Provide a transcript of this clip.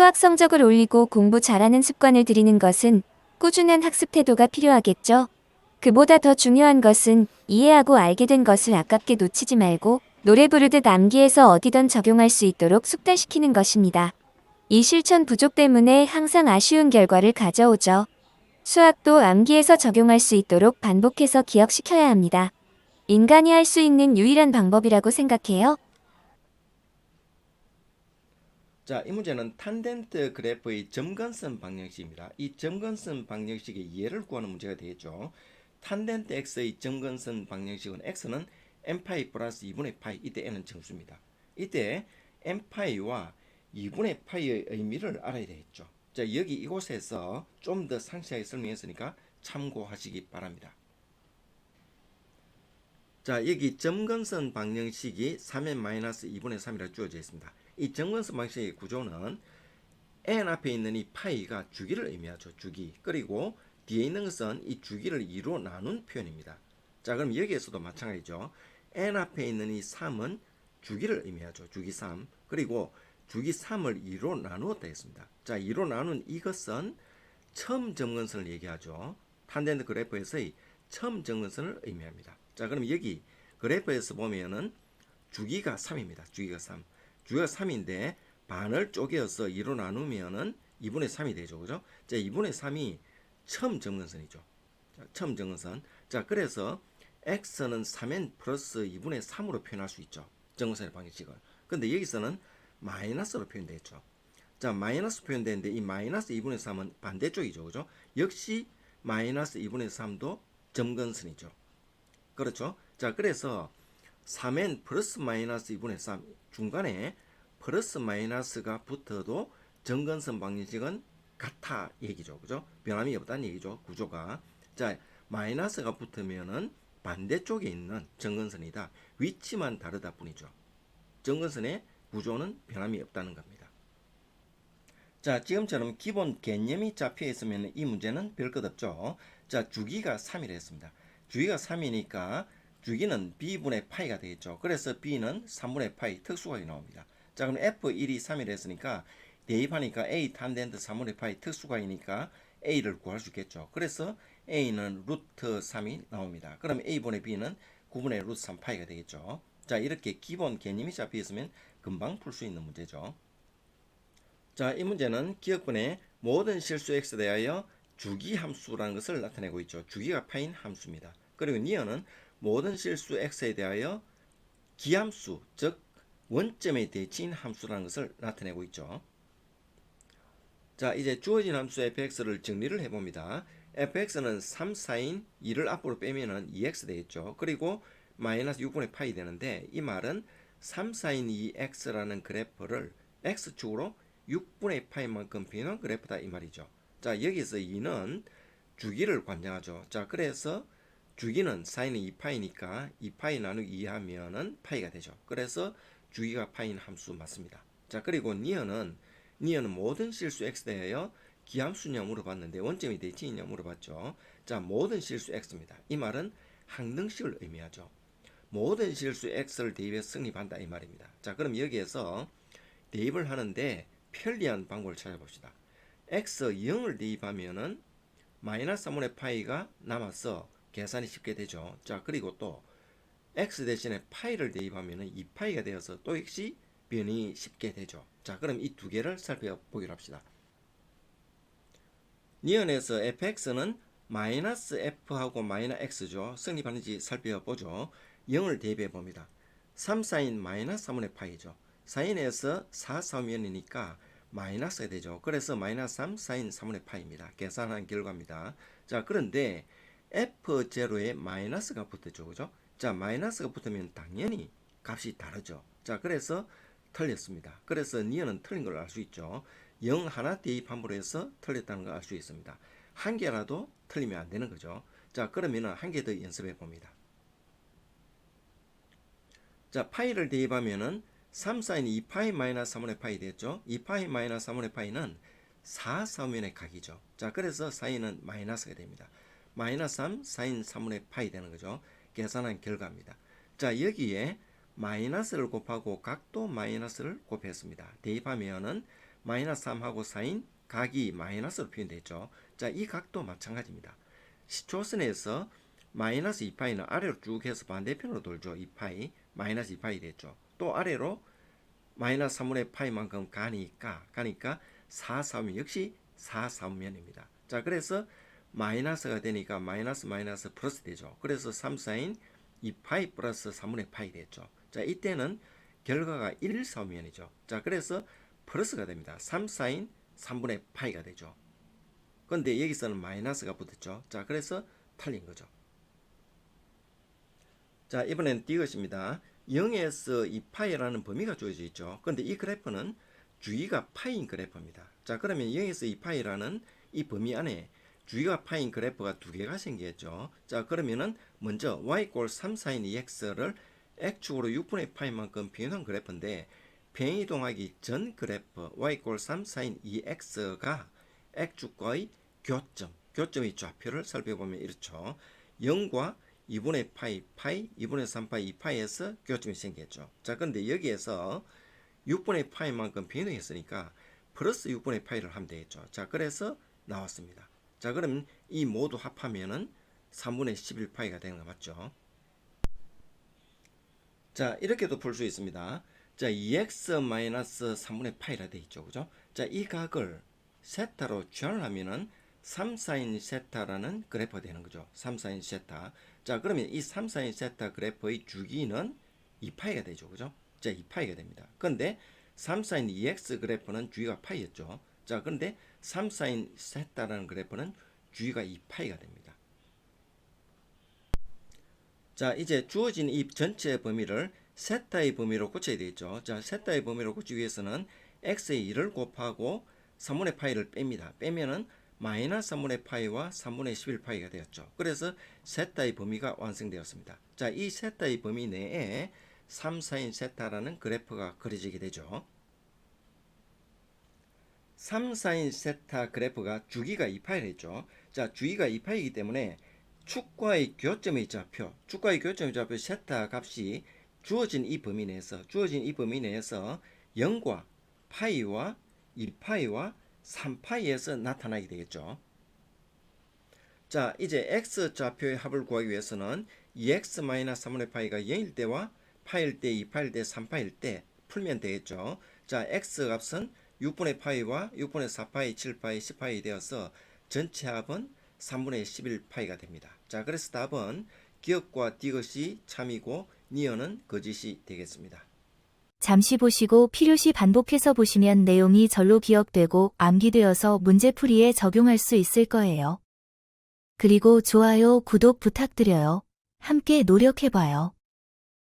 수학 성적을 올리고 공부 잘하는 습관을 들이는 것은 꾸준한 학습 태도가 필요하겠죠. 그보다 더 중요한 것은 이해하고 알게 된 것을 아깝게 놓치지 말고 노래 부르듯 암기해서 어디든 적용할 수 있도록 숙달시키는 것입니다. 이 실천 부족 때문에 항상 아쉬운 결과를 가져오죠. 수학도 암기해서 적용할 수 있도록 반복해서 기억시켜야 합니다. 인간이 할 수 있는 유일한 방법이라고 생각해요. 자, 이 문제는 탄덴트 그래프의 점근선 방정식입니다. 이 점근선 방정식의 예를 구하는 문제가 되겠죠. 탄덴트 x의 점근선 방정식은 x는 n파이 플러스 2분의 파이 이때 n은 정수입니다. 이때 n파이와 2분의 파이의 의미를 알아야 되겠죠. 자, 여기 이곳에서 좀 더 상세하게 설명했으니까 참고하시기 바랍니다. 자, 여기 점근선 방정식이 3n 마이너스 2분의 3이라 주어져 있습니다. 이 점근선 방식의 구조는 n 앞에 있는 이 파이가 주기를 의미하죠. 주기. 그리고 뒤에 있는 것은 이 주기를 2로 나눈 표현입니다. 자, 그럼 여기에서도 마찬가지죠. n 앞에 있는 이 3은 주기를 의미하죠. 주기 3. 그리고 주기 3을 2로 나누었다 했습니다. 자, 2로 나눈 이것은 처음 점근선을 얘기하죠. 탄젠트 그래프에서의 처음 점근선을 의미합니다. 자, 그럼 여기 그래프에서 보면은 주기가 3입니다. 주기가 3. 주기가 3인데 반을 쪼개어서 2로 나누면은 2분의 3이 되죠. 그죠? 자, 2분의 3이 처음 점근선이죠. 자, 처음 점근선. 자, 그래서 x는 3n 플러스 2분의 3으로 표현할 수 있죠. 점근선의 방식을. 근데 여기서는 마이너스로 표현되겠죠. 자, 마이너스 표현되는데 이 마이너스 2분의 3은 반대쪽이죠. 그죠? 역시 마이너스 2분의 3도 점근선이죠. 그렇죠? 자, 그래서 3n 플러스 마이너스 2분의 3 중간에 플러스 마이너스가 붙어도 정근선 방정식은 같아 얘기죠. 그죠? 변함이 없다는 얘기죠. 구조가. 자, 마이너스가 붙으면은 반대쪽에 있는 정근선이다. 위치만 다르다 뿐이죠. 정근선의 구조는 변함이 없다는 겁니다. 자, 지금처럼 기본 개념이 잡혀 있으면 이 문제는 별것 없죠. 자, 주기가 3이라 했습니다. 주기가 3이니까 주기는 b분의 파이가 되겠죠. 그래서 b는 3분의 파이 특수각이 나옵니다. 자, 그럼 f1이 3이라 했으니까 대입하니까 a 탄덴트 3분의 파이 특수각이니까 a를 구할 수 있겠죠. 그래서 a는 루트 3이 나옵니다. 그럼 a분의 b는 9분의 루트 3 파이가 되겠죠. 자, 이렇게 기본 개념이 잡혀 있으면 금방 풀 수 있는 문제죠. 자, 이 문제는 기억분의 모든 실수 x에 대하여 주기 함수라는 것을 나타내고 있죠. 주기가 파인 함수입니다. 그리고 니어는 모든 실수 x에 대하여 기함수, 즉 원점에 대치인 함수라는 것을 나타내고 있죠. 자, 이제 주어진 함수 fx를 정리를 해봅니다. fx는 3, 4인 2를 앞으로 빼면은 2x 되겠죠. 그리고 마이너스 6분의 파이 되는데 이 말은 3, 4인 2x라는 그래프를 x축으로 6분의 파이만큼 비는 그래프다 이 말이죠. 자, 여기서 2는 주기를 관장하죠. 자, 그래서 주기는 사인은 2파이니까 2파이 나누기 2 하면은 파이가 되죠. 그래서 주기가 파인 함수 맞습니다. 자, 그리고 니어는 니어는 모든 실수 x 대하여 기함수냐 물어봤는데 원점이 대칭이냐 물어봤죠. 자, 모든 실수 x입니다. 이 말은 항등식을 의미하죠. 모든 실수 x를 대입해 성립한다 이 말입니다. 자, 그럼 여기에서 대입을 하는데 편리한 방법을 찾아봅시다. x 0을 대입하면은 마이너스 3분의 파이가 남아서 계산이 쉽게 되죠. 자, 그리고 또 x 대신에 파이를 대입하면 은 2파이가 되어서 또 역시 변이 쉽게 되죠. 자, 그럼 이 두 개를 살펴보기로 합시다. 니언에서 fx는 마이너스 f하고 마이너 x죠. 성립하는지 살펴보죠. 0을 대입해 봅니다. 3 사인 마이너스 3분의 파이죠. 사인에서 4 사면이니까 마이너스가 되죠. 그래서 마이너스 3 사인 3분의 파이입니다. 계산한 결과입니다. 자, 그런데 f0에 마이너스가 붙었죠. 그죠? 자, 마이너스가 붙으면 당연히 값이 다르죠. 자, 그래서 틀렸습니다. 그래서 니은은 틀린 걸 알 수 있죠. 0 하나 대입함으로 해서 틀렸다는 걸 알 수 있습니다. 한 개라도 틀리면 안 되는 거죠. 자, 그러면은 한 개 더 연습해 봅니다. 자, 파이를 대입하면은 3 사인 2파이 마이너스 3분의 파이 되겠죠? 2파이 마이너스 3분의 파이는 4 사면의 각이죠. 자, 그래서 사인은 마이너스가 됩니다. 마이너스 3 사인 3분의 파이 되는 거죠. 계산한 결과입니다. 자, 여기에 마이너스를 곱하고 각도 마이너스를 곱했습니다. 대입하면은 마이너스 3하고 사인 각이 마이너스로 표현되죠. 자, 이 각도 마찬가지입니다. 시초선에서 마이너스 2파이는 아래로 쭉 해서 반대편으로 돌죠. 2파이 마이너스 2파이 됐죠. 또 아래로 마이너스 3분의 파이만큼 가니까 가니까 4, 4면 역시 4, 4면입니다. 자, 그래서 마이너스가 되니까 마이너스 마이너스 플러스 되죠. 그래서 3 사인 2파이 플러스 3분의 파이 됐죠. 자, 이때는 결과가 1, 4면이죠. 자, 그래서 플러스가 됩니다. 3 사인 3분의 파이가 되죠. 근데 여기서는 마이너스가 붙었죠. 자, 그래서 틀린 거죠. 자, 이번엔 띄것입니다. 0에서 2파이라는 범위가 주어져 있죠. 근데 이 그래프는 주위가 파인 그래프입니다. 자, 그러면 0에서 2파이라는 이 범위 안에 주위가 파인 그래프가 두 개가 생겼죠. 자, 그러면은 먼저 y 꼴3 사인 2x를 x축으로 6분의 파이만큼 변한 그래프인데 변이 동하기 전 그래프 y 꼴3 사인 2x가 x축과의 교점, 교점의 좌표를 살펴보면 이렇죠. 0과 2분의 파이, 파이, 2분의 3파이, 2파이에서 교점이 생겼죠. 자, 근데 여기에서 6분의 파이만큼 변형했으니까 플러스 6분의 파이를 하면 되겠죠. 자, 그래서 나왔습니다. 자, 그럼 이 모두 합하면은 3분의 11파이가 되는 거 맞죠? 자, 이렇게도 풀 수 있습니다. 자, 2x 마이너스 3분의 파이라 돼 있죠. 그죠? 자, 이 각을 세타로 취하려면은 3 사인 세타라는 그래프가 되는 거죠. 3 사인 세타. 자, 그러면 이 3 사인 세타 그래프의 주기는 2파이가 되죠. 그죠? 자, 2파이가 됩니다. 근데 3 사인 2x 그래프는 주기가 파이였죠. 자, 그런데 3 사인 세타라는 그래프는 주기가 2파이가 됩니다. 자, 이제 주어진 이 전체 범위를 세타의 범위로 고쳐야 되겠죠. 자, 세타의 범위로 고치기 위해서는 x의 2를 곱하고 3분의 파이를 뺍니다. 빼면은 마이너스 3분의 파이와 3분의 11 파이가 되었죠. 그래서 세타의 범위가 완성되었습니다. 자, 이 세타의 범위 내에 3 사인 세타라는 그래프가 그려지게 되죠. 3 사인 세타 그래프가 주기가 2파이를 했죠. 자, 주기가 2파이이기 때문에 축과의 교점의 좌표, 축과의 교점의 좌표 세타 값이 주어진 이 범위 내에서 주어진 이 범위 내에서 0과 파이와 1파이와 3파이에서 나타나게 되겠죠. 자, 이제 x 좌표의 합을 구하기 위해서는 2x-3분의 파이가 0일 때와 파일 때, 2파일 때, 3파일 때 풀면 되겠죠. 자, x 값은 6분의 파이와 6분의 4파이, 7파이, 10파이 되어서 전체 합은 3분의 11파이가 됩니다. 자, 그래서 답은 기억과 디귿이 참이고 니은은 거짓이 되겠습니다. 잠시 보시고 필요시 반복해서 보시면 내용이 절로 기억되고 암기되어서 문제풀이에 적용할 수 있을 거예요. 그리고 좋아요, 구독 부탁드려요. 함께 노력해봐요.